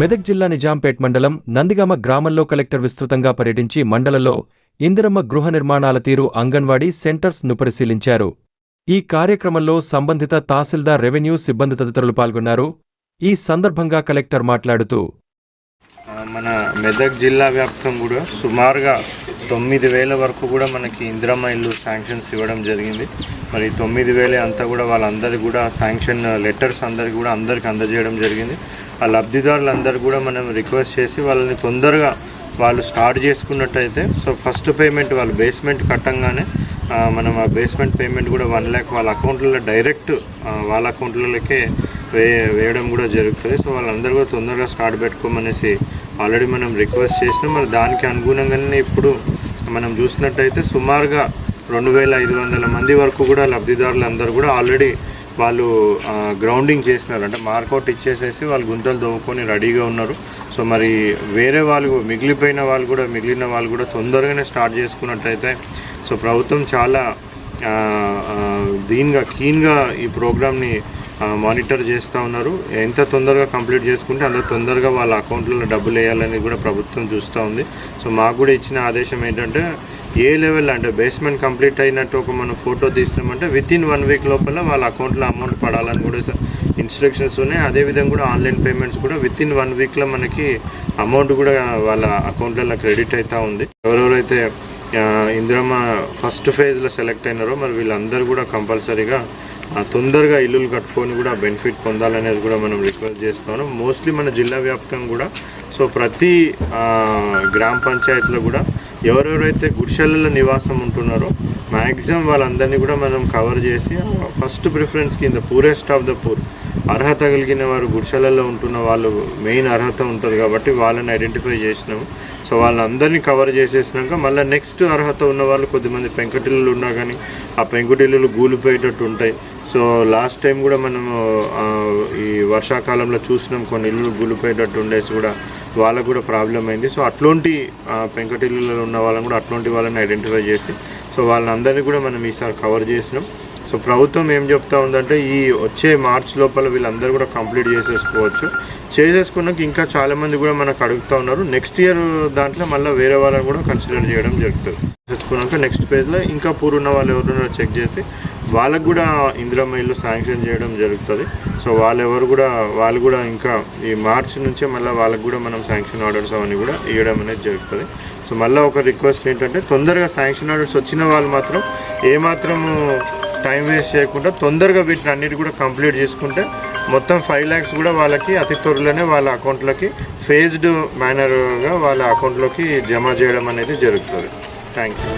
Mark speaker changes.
Speaker 1: మెదక్ జిల్లా నిజాంపేట్ మండలం నందిగామ గ్రామంలో కలెక్టర్ విస్తృతంగా పర్యటించి మండలంలో ఇందిరమ్మ గృహ నిర్మాణాల తీరు అంగన్వాడీ సెంటర్స్ను పరిశీలించారు. ఈ కార్యక్రమంలో సంబంధిత తహసీల్దార్ రెవెన్యూ సిబ్బంది తదితరులు పాల్గొన్నారు. ఈ సందర్భంగా కలెక్టర్ మాట్లాడుతూ
Speaker 2: మన మెదక్ జిల్లా వ్యాప్తం కూడా సుమారుగా తొమ్మిది వేల వరకు కూడా మనకి ఇందిరమ్మ ఇల్లు శాంక్షన్స్ ఇవ్వడం జరిగింది. మరి తొమ్మిది వేలే అంతా కూడా వాళ్ళందరికీ కూడా శాంక్షన్ లెటర్స్ అందరికి కూడా అందరికి అందజేయడం జరిగింది. ఆ లబ్ధిదారులందరూ కూడా మనం రిక్వెస్ట్ చేసి వాళ్ళని తొందరగా వాళ్ళు స్టార్ట్ చేసుకున్నట్టయితే సో ఫస్ట్ పేమెంట్ వాళ్ళు బేస్మెంట్ కట్టంగానే మనం ఆ బేస్మెంట్ పేమెంట్ కూడా వన్ ల్యాక్ వాళ్ళ అకౌంట్లలో డైరెక్ట్ వాళ్ళ అకౌంట్లలోకే వే వేయడం కూడా జరుగుతుంది. సో వాళ్ళందరూ కూడా తొందరగా స్టార్ట్ పెట్టుకోమనేసి ఆల్రెడీ మనం రిక్వెస్ట్ చేసినాం. మరి దానికి అనుగుణంగానే ఇప్పుడు మనం చూసినట్టయితే సుమారుగా రెండు వేల ఐదు వందల మంది వరకు కూడా లబ్ధిదారులందరూ కూడా ఆల్రెడీ వాళ్ళు గ్రౌండింగ్ చేసినారు అంటే మార్కౌట్ ఇచ్చేసేసి వాళ్ళు గుంతలు దవ్వుకొని రెడీగా ఉన్నారు. సో మరి వేరే వాళ్ళు మిగిలిపోయిన వాళ్ళు కూడా మిగిలిన వాళ్ళు కూడా తొందరగానే స్టార్ట్ చేసుకున్నట్టయితే సో ప్రభుత్వం చాలా దీన్గా దీనిగా కీన్గా ఈ ప్రోగ్రామ్ని మానిటర్ చేస్తూ ఉన్నారు. ఎంత తొందరగా కంప్లీట్ చేసుకుంటే అంత తొందరగా వాళ్ళ అకౌంట్లలో డబ్బులు వేయాలని కూడా ప్రభుత్వం చూస్తూ ఉంది. సో మాకు కూడా ఇచ్చిన ఆదేశం ఏంటంటే ఏ లెవెల్ అంటే బేస్మెంట్ కంప్లీట్ అయినట్టు ఒక మనం ఫోటో తీసినామంటే విత్ ఇన్ వన్ వీక్ లోపల వాళ్ళ అకౌంట్లో అమౌంట్ పడాలని కూడా ఇన్స్ట్రక్షన్స్ ఉన్నాయి. అదేవిధంగా కూడా ఆన్లైన్ పేమెంట్స్ కూడా విత్ ఇన్ వన్ వీక్లో మనకి అమౌంట్ కూడా వాళ్ళ అకౌంట్లలో క్రెడిట్ అవుతూ ఉంది. ఎవరెవరైతే ఇందిరమ్మ ఫస్ట్ ఫేజ్లో సెలెక్ట్ అయినారో మరి వీళ్ళందరూ కూడా కంపల్సరీగా తొందరగా ఇల్లులు కట్టుకొని కూడా బెనిఫిట్ పొందాలనేది కూడా మనం రిక్వెస్ట్ చేస్తున్నాం మోస్ట్లీ మన జిల్లా వ్యాప్తంగా కూడా సో ప్రతి గ్రామ పంచాయతీలో కూడా ఎవరెవరైతే గుడిసెలలో నివాసం ఉంటున్నారో మ్యాక్సిమం వాళ్ళందరినీ కూడా మనం కవర్ చేసి ఫస్ట్ ప్రిఫరెన్స్ కింద పూరెస్ట్ ఆఫ్ ద పూర్ అర్హత కలిగిన వారు గుడిసెలలో ఉంటున్న వాళ్ళు మెయిన్ అర్హత ఉంటుంది కాబట్టి వాళ్ళని ఐడెంటిఫై చేసినాము. సో వాళ్ళందరినీ కవర్ చేసేసినాక మళ్ళీ నెక్స్ట్ అర్హత ఉన్న వాళ్ళు కొద్దిమంది పెంకుటిల్లులు ఉన్నా కానీ ఆ పెంకుటిల్లులు గూలిపోయేటట్టు ఉంటాయి. సో లాస్ట్ టైం కూడా మనము ఈ వర్షాకాలంలో చూసినాం కొన్ని ఇల్లు గూలిపోయేటట్టు ఉండేసి కూడా వాళ్ళకు కూడా ప్రాబ్లం అయింది. సో అట్లాంటి పెంకటిల్లులో ఉన్న వాళ్ళని కూడా అట్లాంటి వాళ్ళని ఐడెంటిఫై చేసి సో వాళ్ళందరినీ కూడా మనం ఈసారి కవర్ చేసినాం. సో ప్రభుత్వం ఏం చెప్తా ఉందంటే ఈ వచ్చే మార్చ్ లోపల వీళ్ళందరూ కూడా కంప్లీట్ చేసేసుకోవచ్చు. చేసేసుకున్నాక ఇంకా చాలామంది కూడా మనకు అడుగుతూ ఉన్నారు. నెక్స్ట్ ఇయర్ దాంట్లో మళ్ళీ వేరే వాళ్ళని కూడా కన్సిడర్ చేయడం జరుగుతుంది. చేసుకున్నాక నెక్స్ట్ పేజ్లో ఇంకా పూర్ ఉన్న వాళ్ళు ఎవరున్నారో చెక్ చేసి వాళ్ళకు కూడా ఇందిరమ్మ శాంక్షన్ చేయడం జరుగుతుంది. సో వాళ్ళు ఎవరు కూడా వాళ్ళు కూడా ఇంకా ఈ మార్చ్ నుంచే మళ్ళీ వాళ్ళకు కూడా మనం శాంక్షన్ ఆర్డర్స్ అవన్నీ కూడా ఇవ్వడం అనేది జరుగుతుంది. సో మళ్ళీ ఒక రిక్వెస్ట్ ఏంటంటే తొందరగా శాంక్షన్ ఆర్డర్స్ వచ్చిన వాళ్ళు మాత్రం ఏమాత్రము టైం వేస్ట్ చేయకుండా తొందరగా వీటిని అన్నిటి కూడా కంప్లీట్ చేసుకుంటే మొత్తం ఫైవ్ ల్యాక్స్ కూడా వాళ్ళకి అతి త్వరలోనే వాళ్ళ అకౌంట్లోకి ఫేజ్డ్ మేనర్గా వాళ్ళ అకౌంట్లోకి జమ చేయడం అనేది జరుగుతుంది. Thank you